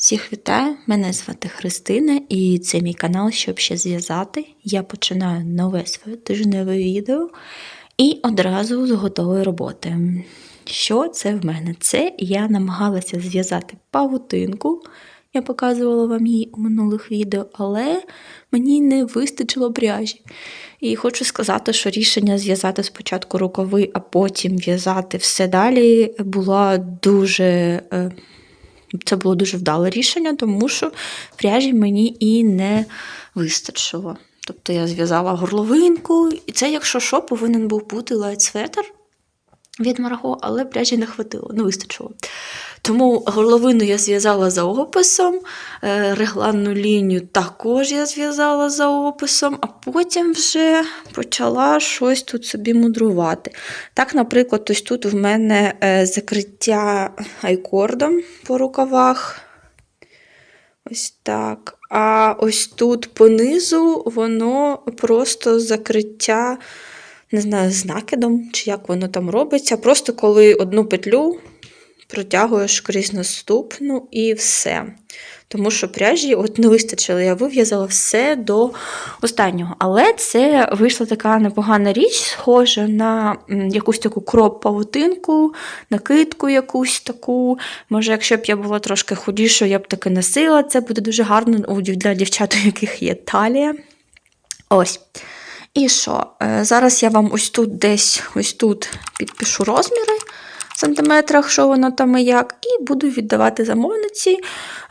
Всіх вітаю! Мене звати Христина, і це мій канал, щоб ще зв'язати. Я починаю нове своє тижневе відео і одразу з готової роботи. Що це в мене? Це я намагалася зв'язати павутинку. Я показувала вам її у минулих відео, але мені не вистачило пряжі. І хочу сказати, що рішення зв'язати спочатку рукави, а потім в'язати все далі було дуже. Це було дуже вдале рішення, тому що пряжі мені і не вистачило. Тобто я зв'язала горловинку, і це, якщо що, повинен був бути лайт-светр від Марго, але пряжі не хватило, не вистачило. Тому горловину я зв'язала за описом, е, регланну лінію також я зв'язала за описом, а потім вже почала щось тут собі мудрувати. Так, наприклад, ось тут в мене е, закриття айкордом по рукавах. Ось так. А ось тут понизу воно просто закриття, не знаю, з накидом, чи як воно там робиться. Просто коли одну петлю протягуєш крізь наступну і все. Тому що пряжі от не вистачило, я вив'язала все до останнього. Але це вийшла така непогана річ, схожа на якусь таку кроп-павутинку, накидку якусь таку. Може, якщо б я була трошки худішою, я б таки носила. Це буде дуже гарно для дівчат, у яких є талія. Ось. І що? Е, Зараз я вам ось тут десь ось тут підпишу розміри в сантиметрах, що воно там і як, і буду віддавати замовниці.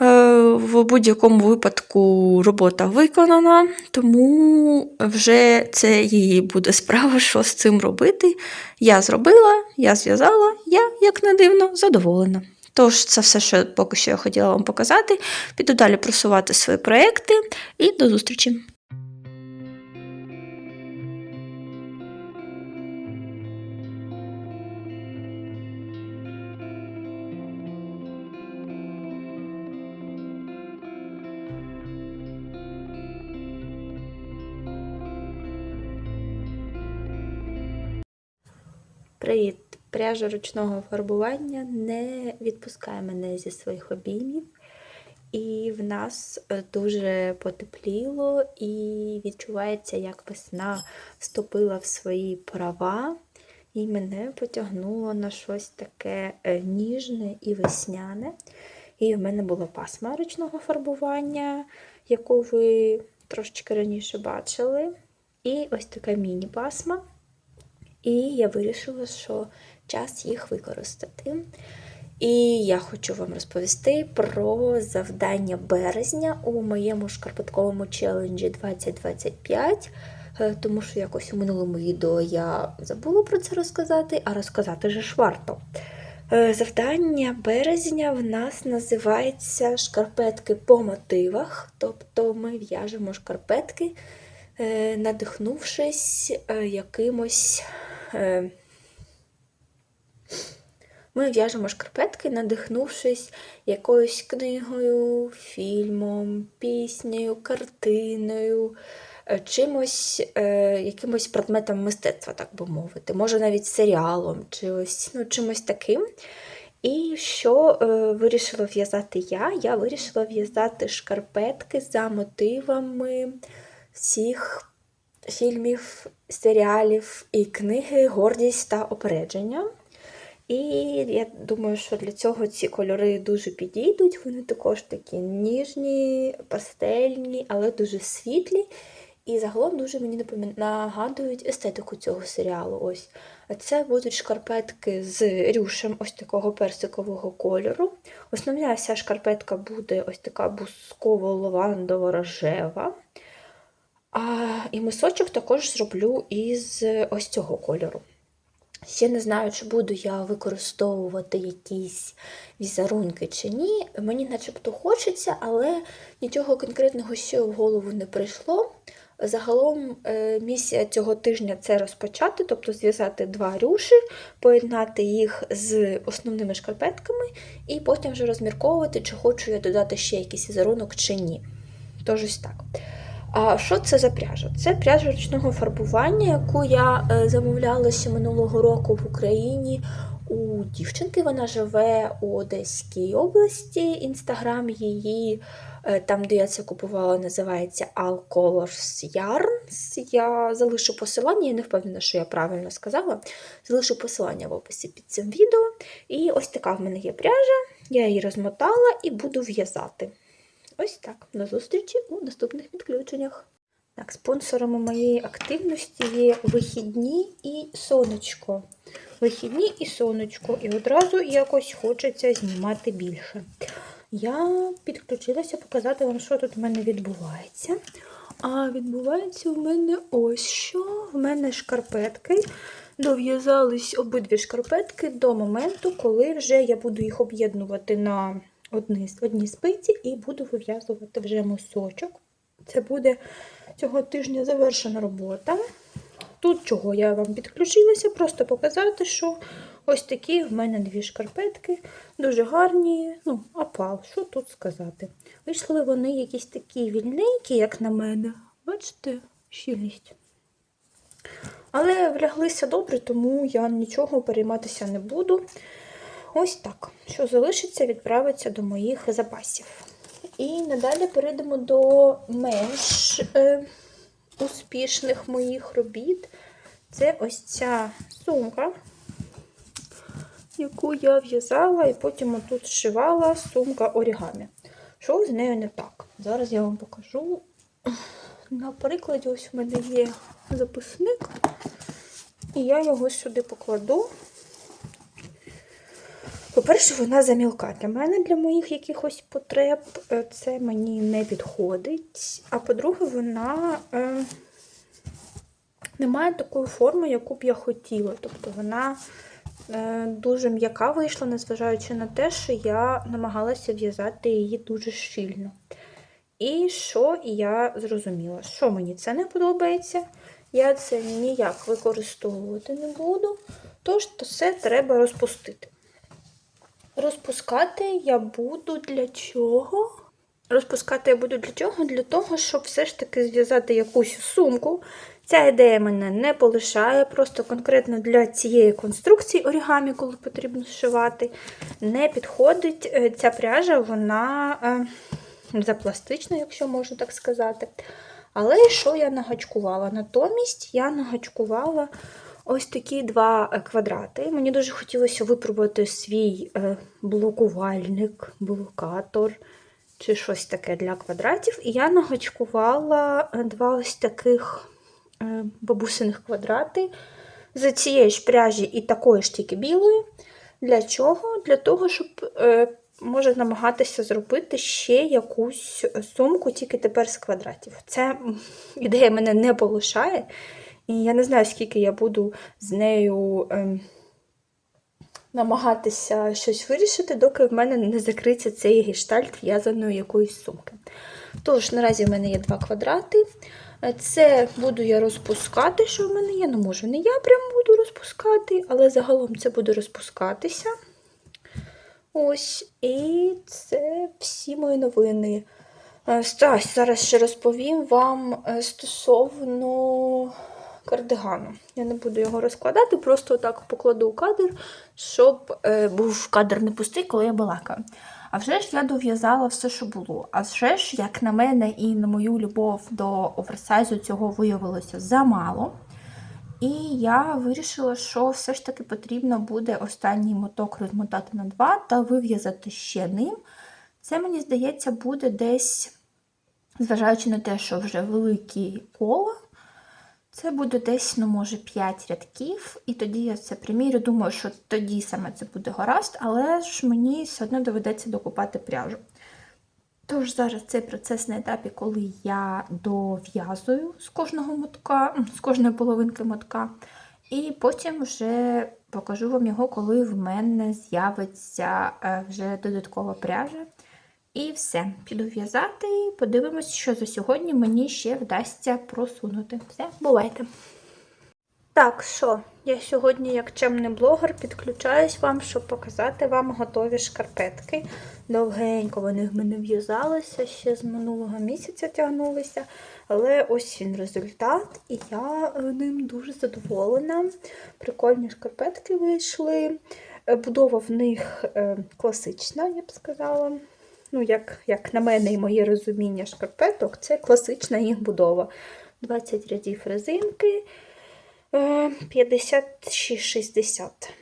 Е, В будь-якому випадку робота виконана, тому вже це її буде справа, що з цим робити. Я зробила, я зв'язала, я, як не дивно, задоволена. Тож, це все, що поки що я хотіла вам показати. Піду далі просувати свої проекти і до зустрічі! Привіт! Пряжа ручного фарбування не відпускає мене зі своїх обіймів. І в нас е, дуже потепліло, і відчувається, як весна вступила в свої права, і мене потягнуло на щось таке е, ніжне і весняне. І в мене була пасма ручного фарбування, яку ви трошечки раніше бачили. І ось така міні-пасма. І я вирішила, що час їх використати. І я хочу вам розповісти про завдання березня у моєму шкарпетковому челенджі 2025. е, Тому що якось у минулому відео я забула про це розказати, а розказати же ж варто. Е, Завдання березня в нас називається шкарпетки по мотивах. Тобто ми в'яжемо шкарпетки, е, надихнувшись якимось. Е, Ми в'яжемо шкарпетки, надихнувшись якоюсь книгою, фільмом, піснею, картиною, е, чимось, е, якимось предметом мистецтва, так би мовити. Може навіть серіалом, чи ось, ну, чимось таким. І що вирішила в'язати я? Я вирішила в'язати шкарпетки за мотивами всіх фільмів, серіалів і книги Гордість та опередження. І я думаю, що для цього ці кольори дуже підійдуть. Вони також такі ніжні, пастельні, але дуже світлі. І загалом дуже мені нагадують естетику цього серіалу. Ось. Це будуть шкарпетки з рюшем ось такого персикового кольору. Основна вся шкарпетка буде ось така бусково-лавандово-рожева. А, і мисочок також зроблю із ось цього кольору. Ще не знаю, чи буду я використовувати якісь візерунки чи ні. Мені начебто хочеться, але нічого конкретного ще в голову не прийшло. Загалом е, місія цього тижня це розпочати, тобто зв'язати два рюші, поєднати їх з основними шкарпетками, і потім вже розмірковувати, чи хочу я додати ще якийсь візерунок чи ні. Тож ось так. А що це за пряжа? Це пряжа ручного фарбування, яку я е, замовляла ще минулого року в Україні у у дівчинки. Вона живе у Одеській області. Інстаграм її, е, там, де я це купувала, називається All Colors Yarns. Я залишу посилання, я не впевнена, що я правильно сказала. Залишу посилання в описі під цим відео. І ось така в мене є пряжа. Я її розмотала і буду в'язати. Ось так. До зустрічі у наступних підключеннях. Так, спонсорами моєї активності є вихідні і сонечко. Вихідні і сонечко. І одразу якось хочеться знімати більше. Я підключилася показати вам, що тут в мене відбувається. А відбувається в мене ось що. В мене шкарпетки. Дов'язались обидві шкарпетки до моменту, коли вже я буду їх об'єднувати на одні, одні спиці і буду вив'язувати вже мосочок. Це буде цього тижня завершена робота. Тут чого я вам підключилася, просто показати, що ось такі в мене дві шкарпетки, дуже гарні, ну, опал, що тут сказати. Вийшли вони якісь такі вільненькі, як на мене. Бачите, щільність. Але вляглися добре, тому я нічого перейматися не буду. Ось так. Що залишиться, відправиться до моїх запасів. І надалі перейдемо до менш е, успішних моїх робіт. Це ось ця сумка, яку я в'язала і потім отут зшивала сумка орігамі. Що з нею не так? Зараз я вам покажу. На прикладі, ось у мене є записник, і я його сюди покладу. По-перше, вона замілка для мене, для моїх якихось потреб. Е, Це мені не підходить. А по-друге, вона е, не має такої форми, яку б я хотіла. Тобто вона е, дуже м'яка вийшла, незважаючи на те, що я намагалася в'язати її дуже щільно. І що я зрозуміла? Що мені це не подобається, я це ніяк використовувати не буду, тож то все треба розпустити. Розпускати я буду для чого? Розпускати я буду для чого? Для того, щоб все ж таки зв'язати якусь сумку. Ця ідея мене не полишає, просто конкретно для цієї конструкції орігамі, коли потрібно зшивати, не підходить. Е, Ця пряжа, вона е, запластична, якщо можна так сказати. Але що я нагачкувала? Натомість я нагачкувала ось такі два е, квадрати. Мені дуже хотілося випробувати свій е, блокувальник, блокатор чи щось таке для квадратів. І я нагачкувала е, два ось таких бабусиних квадрати з цієї ж пряжі і такої ж тільки білої. Для чого? Для того, щоб може намагатися зробити ще якусь сумку, тільки тепер з квадратів. Це ідея мене не полишає. І я не знаю, скільки я буду з нею ем, намагатися щось вирішити, доки в мене не закриться цей гештальт в'язаної якоїсь сумки. Тож, наразі в мене є два квадрати. Е, Це буду я розпускати, що в мене є. Ну, може, не я прям буду розпускати, але загалом це буде розпускатися. Ось, і це всі мої новини. Е, Так, зараз ще розповім вам е, стосовно кардигану. Я не буду його розкладати, просто так покладу кадр, щоб е, був кадр не пустий, коли я балакаю. А вже ж я дов'язала все, що було. А вже ж, як на мене і на мою любов до оверсайзу, цього виявилося замало. І я вирішила, що все ж таки потрібно буде останній моток розмотати на два та вив'язати ще ним. Це, мені здається, буде десь, зважаючи на те, що вже великі кола, це буде десь, ну, може, 5 рядків, і тоді я це примірю. Думаю, що тоді саме це буде гаразд, але ж мені все одно доведеться докупати пряжу. Тож зараз цей процес на етапі, коли я дов'язую з кожного мотка, з кожної половинки мотка, і потім вже покажу вам його, коли в мене з'явиться е, вже додаткова пряжа. І все, піду в'язати і подивимось, що за сьогодні мені ще вдасться просунути. Все, бувайте! Так, що, я сьогодні, як чемний блогер, підключаюсь вам, щоб показати вам готові шкарпетки. Довгенько вони в мене в'язалися, ще з минулого місяця тягнулися. Але ось він результат, і я ним дуже задоволена. Прикольні шкарпетки вийшли. е, будова в них е, класична, я б сказала ну, як як на мене і моє розуміння шкарпеток, це класична їх будова. 20 рядів резинки 50 чи 60.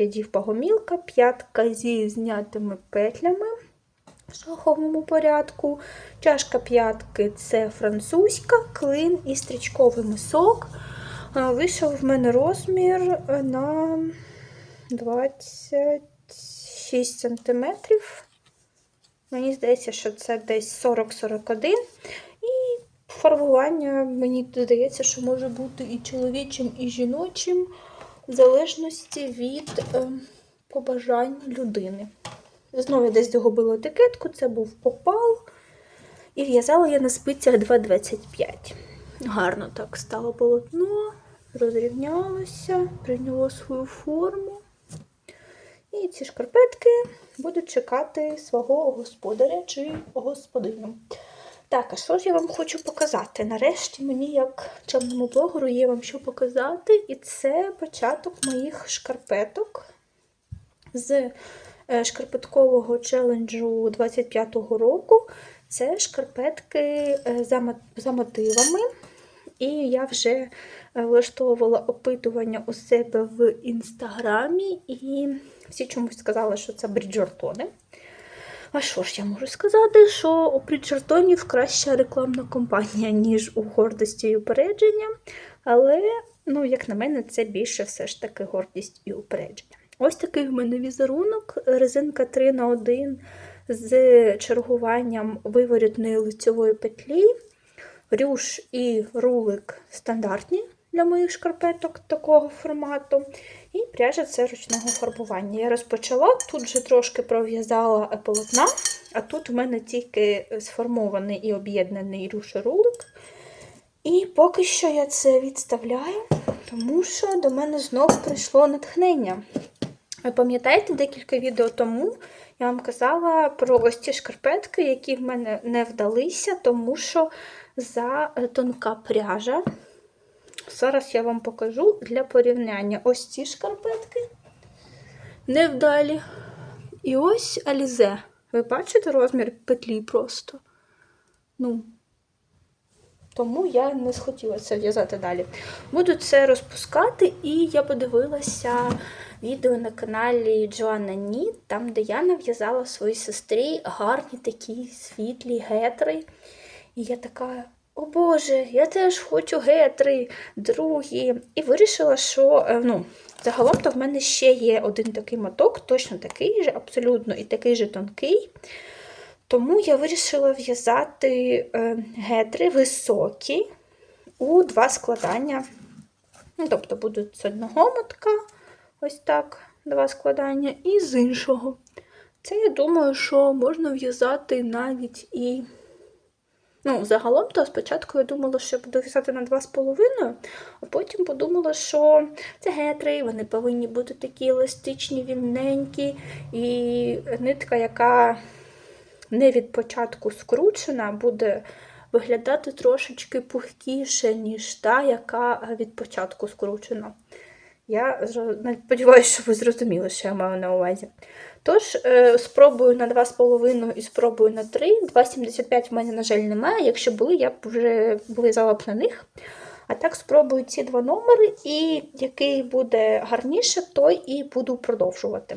рядів багомілка, п'ятка зі знятими петлями в шаховому порядку. Чашка п'ятки це французька, клин і стрічковий мисок. Е, вийшов в мене розмір е, на 20. 6 см. Мені здається, що це десь 40-41. І фарбування, мені здається, що може бути і чоловічим, і жіночим, в залежності від ем, побажань людини. Знову я десь загубила етикетку, це був попал. І в'язала я на спицях 2,25. Гарно так стало полотно, розрівнялося, прийняло свою форму. І ці шкарпетки будуть чекати свого господаря чи господиню. Так, а що ж я вам хочу показати? Нарешті мені, як чемному блогеру, є вам що показати. І це початок моїх шкарпеток з е, шкарпеткового челенджу 25-го року. Це шкарпетки е, за мотивами. І я вже е, влаштовувала опитування у себе в інстаграмі, і всі чомусь сказали, що це Бріджертони. А що ж я можу сказати, що у Бріджертонів краща рекламна кампанія, ніж у гордості і упередження. Але, ну, як на мене, це більше все ж таки гордість і упередження. Ось такий в мене візерунок, резинка 3 на 1 з чергуванням виворітної лицьової петлі. Рюш і рулик стандартні для моїх шкарпеток такого формату. І пряжа це ручного фарбування. Я розпочала, тут вже трошки пров'язала полотна, а тут в мене тільки сформований і об'єднаний рюш і рулик. І поки що я це відставляю, тому що до мене знову прийшло натхнення. Ви пам'ятаєте, декілька відео тому я вам казала про ось ці шкарпетки, які в мене не вдалися, тому що за е, тонка пряжа. Зараз я вам покажу для порівняння ось ці шкарпетки невдалі. І ось Алізе. Ви бачите розмір петлі просто? Ну, тому я не схотіла це в'язати далі. Буду це розпускати, і я подивилася відео на каналі Джоанна Ні, там, де я нав'язала своїй сестрі гарні такі світлі гетри. І я така, о Боже, я теж хочу гетри, другі. І вирішила, що е, ну, загалом то в мене ще є один такий моток, точно такий же, абсолютно і такий же тонкий. Тому я вирішила в'язати е, гетри високі у два складання. Ну, тобто будуть з одного мотка, ось так, два складання, і з іншого. Це я думаю, що можна в'язати навіть і. Ну, загалом, то спочатку я думала, що я буду в'язати на 2,5, а потім подумала, що це гетри, вони повинні бути такі еластичні, вільненькі, і нитка, яка не від початку скручена, буде виглядати трошечки пухкіше, ніж та, яка від початку скручена. Я сподіваюся, що ви зрозуміли, що я маю на увазі. Тож, е, спробую на 2,5 і спробую на 3. 2,75 в мене, на жаль, немає. Якщо були, я б вже вив'язала б на них. А так спробую ці два номери, і який буде гарніше, той і буду продовжувати.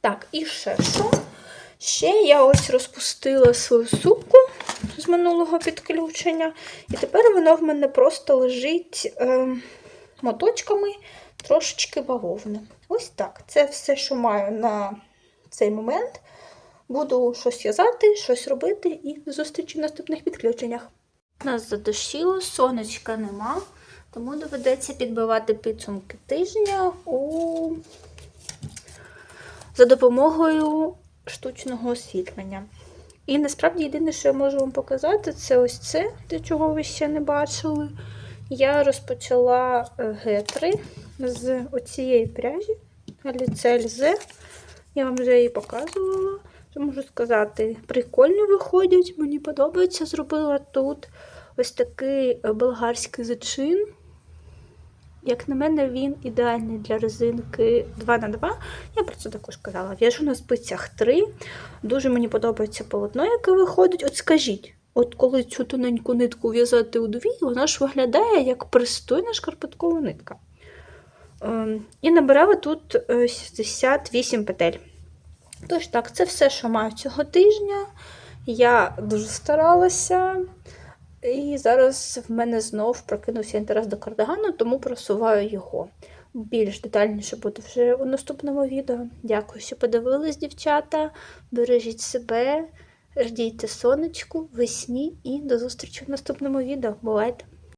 Так, і ще що? Ще я ось розпустила свою сумку з минулого підключення, і тепер воно в мене просто лежить е, моточками трошечки бавовни. Ось так. Це все, що маю на цей момент. Буду щось в'язати, щось робити і зустрічі в наступних підключеннях. Нас задощило, сонечка нема, тому доведеться підбивати підсумки тижня у... за допомогою штучного освітлення. І насправді єдине, що я можу вам показати, це ось це, для чого ви ще не бачили. Я розпочала е, гетри з оцієї пряжі, Аліце Я вам вже її показувала. Можу сказати, прикольно виходять, мені подобається. Зробила тут ось такий е, болгарський зачин. Як на мене, він ідеальний для резинки 2х2. Я про це також казала. В'яжу на спицях 3. Дуже мені подобається полотно, яке виходить. От скажіть, от коли цю тоненьку нитку в'язати у дві, вона ж виглядає як пристойна шкарпеткова нитка. Ем, І набирала тут е, 68 петель. Тож так, це все, що маю цього тижня. Я дуже старалася. І зараз в мене знов прокинувся інтерес до кардигану, тому просуваю його. Більш детальніше буде вже у наступному відео. Дякую, що подивились, дівчата. Бережіть себе, ждіть сонечку, весні і до зустрічі в наступному відео. Бувайте!